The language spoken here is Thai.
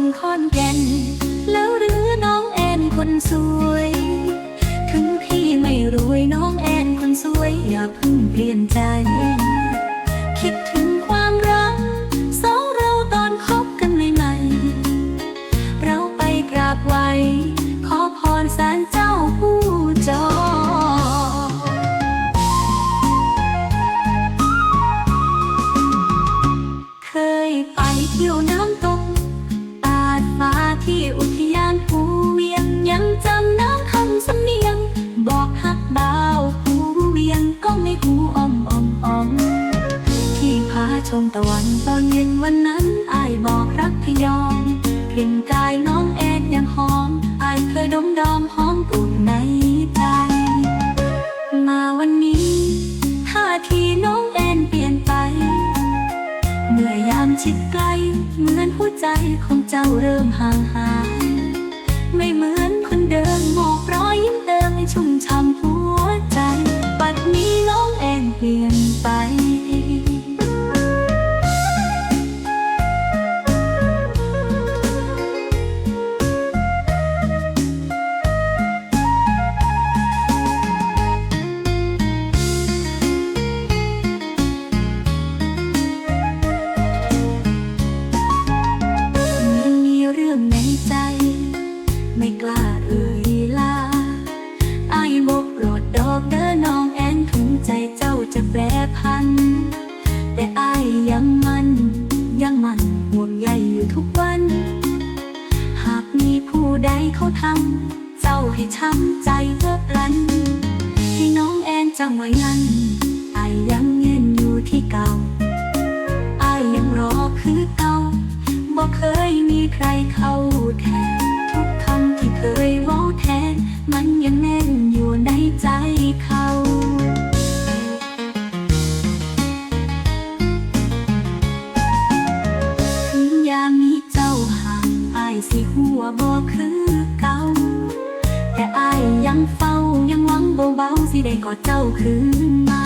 นคอนแก่น แล้วหรือน้องแอนคนสวย ถึงพี่ไม่รวยน้องแอนคนสวย อย่าเพิ่งเปลี่ยนใจ คิดถึงความรักสองเราตอนคบกันใหม่เราไปกราบไหวขอพรสารเจ้าผู้จอเคยไปเที่ยวน้ำตก มตะวันตอนเย็นวันนั้นอายบอกรักพยอมกลิ่นกายน้องแอนยังหอมอายเคยดมดอมหอมกุ่นในใจ มาวันนี้ท่าทีน้องแอนเปลี่ยนไปเมื่อยามชิดใกล้เหมือนหัวใจของเจ้าเริ่มห่างหาย ใจ ไม่กล้าเอ่ยลาอายบกโปรดดอกเด้อน้องแอนถึงใจเจ้าจะแปรพัน แต่อายยังมันยังมันห่วงใยอยู่ทุกวัน หากมีผู้ใดเขาทำเจ้าให้ช้ำใจเลิกลันที่น้องแอนจังไว้งั้นอายยังยืนอยู่ที่เก่าอายยังรอคือเก่าบอกเคยมีใครเขา แทนทุกคำที่เคยว้าแทน มันยังแน่นอยู่ในใจเขาถึงยามนี้เจ้าห่างอายสิหัวบอกคือเก่าแต่อายยังเฝ้ายังหวังเบาๆสิได้กอดเจ้าคืนมา